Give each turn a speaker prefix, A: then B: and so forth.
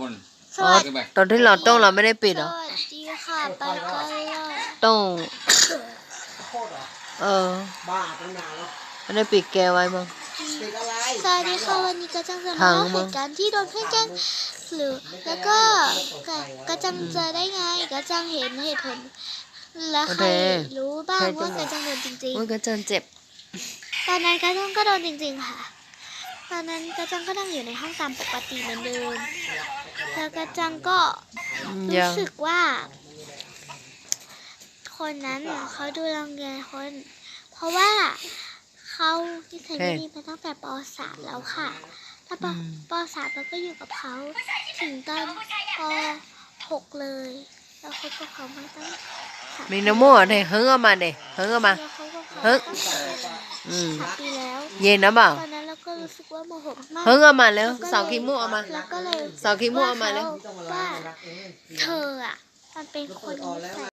A: บน
B: สวัส
A: ขึ้
B: ดี
A: นไป
C: ตอนที่เราต้องเราไม่ได้ปิด
B: ส
C: เหรอ
B: วัสดีค่ะไปกันเลย
C: ต้อง
D: โคตรเหรอ
C: เออ
D: บ้าตั้งนานแล้ว
C: ไม่ได้ปิดแกไว้มั้ง
D: ติดอะไร
B: สวัสดีค่ะวันนี้กระจังจะ
C: ทามา
B: งเล่า
C: มั้
B: เห
C: ง
B: ตุการณ์ที่โดนเพื่อนแกล้งหรือแล้วก็กระกระจังเจอได้ไงกระจังเห็นเหตุผลแล้วใครรู้บ้างว่ากระจังโดนจริง
C: โอ้ยกระเจินเจ็บ
B: ๆตอนนั้นกระจังก็โดนจริงๆค่ะ ตอนนั้นกระจังก็นั่งอยู่ในห้องตามปกติเหมือนเดิมแล้วกระจังก็
C: อืม
B: รู้
C: ยัง
B: สึกว่า คนนั้นน่ะเขาดูรังแกคน เพราะว่าเขาที่เคยไม่ดีมาตั้งแต่ป .3 แล้วค่ะถ้าปป .3 แล้วก็อยู่กับเขาถึงตอนป .6 เลยแล้วเขาก็เขามาตั้งสาม
C: มีน้ำมูกเนี่ยเฮิงเอามาเด็เฮิงเอามา
B: แล้วเขาก็เขา
C: เฮ้ย
B: ตั้งแต่
C: อืม
B: สามปีแล้ว
C: เย็นนะเปล่า
B: ตอนนั้นเราก็รู้สึกว่าโมโหมาก
C: เฮิงเอามาแล้วเสาขี้มูกเอามา
B: แล้วก็เลย
C: เสาขี้มูกเอามาเลย
B: ว่าเธออะมันเป็นคนนิสัย